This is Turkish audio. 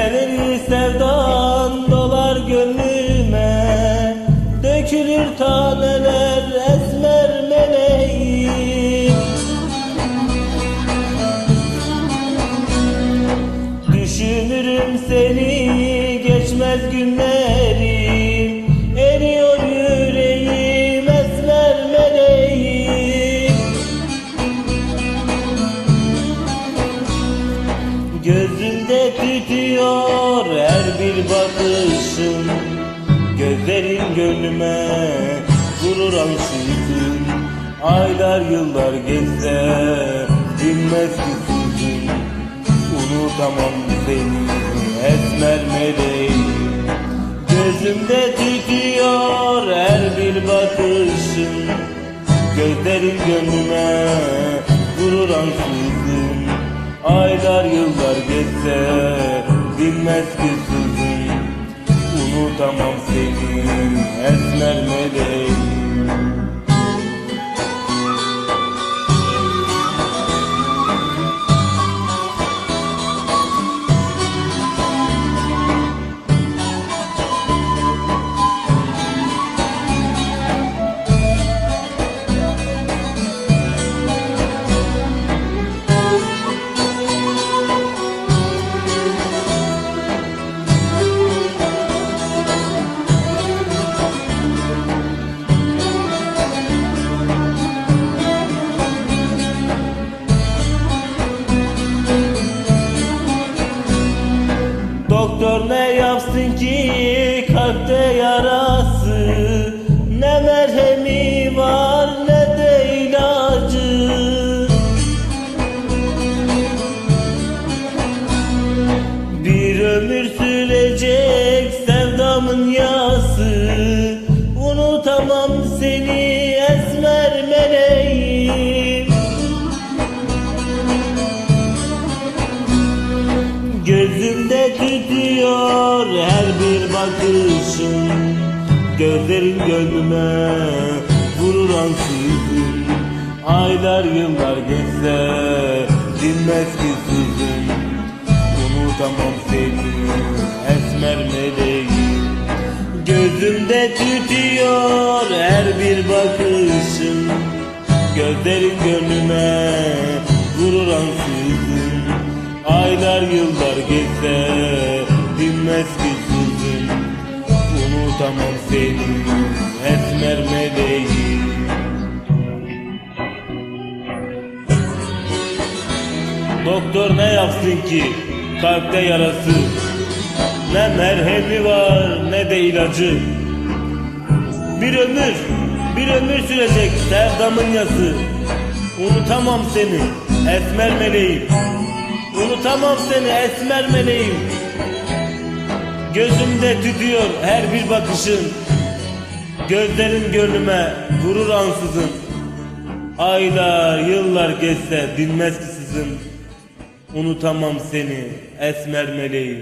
Gelir sevdan dolar gönlüme Dökülür taneler esmer meleğim. Düşünürüm seni geçmez günler Gözümde tütüyor her bir bakışın. Gözlerin gönlüme vurur ansızın Aylar yıllar geçse bilmez ki sızın Unutamam seni esmer meleğim. Gözümde tütüyor her bir bakışın. Gözlerin gönlüme vurur ansızın Aylar yıllar geçse Unutamam Doktor ne yapsın ki kalpte yarası? Ne merhemi var ne de ilacı. Bir ömür sürecek sevdamın yası. Unutamam seni bakışın Gözlerin gönlüme vurur ansızın Aylar yıllar geçse dinmez ki sızın. Unutamam seni esmer meleğim. Gözümde tütüyor her bir bakışın Unutamam seni esmer meleğim Doktor ne yapsın ki? Kalpte yarası. Ne merhemi var ne de ilacı. Bir ömür, bir ömür sürecek sevdamın yası. Unutamam seni esmer meleğim Unutamam seni esmer meleğim Gözümde tütüyor her bir bakışın. Gözlerin gönlüme vurur ansızın. Aylar yıllar geçse dinmez ki sızın Unutamam seni esmer meleğim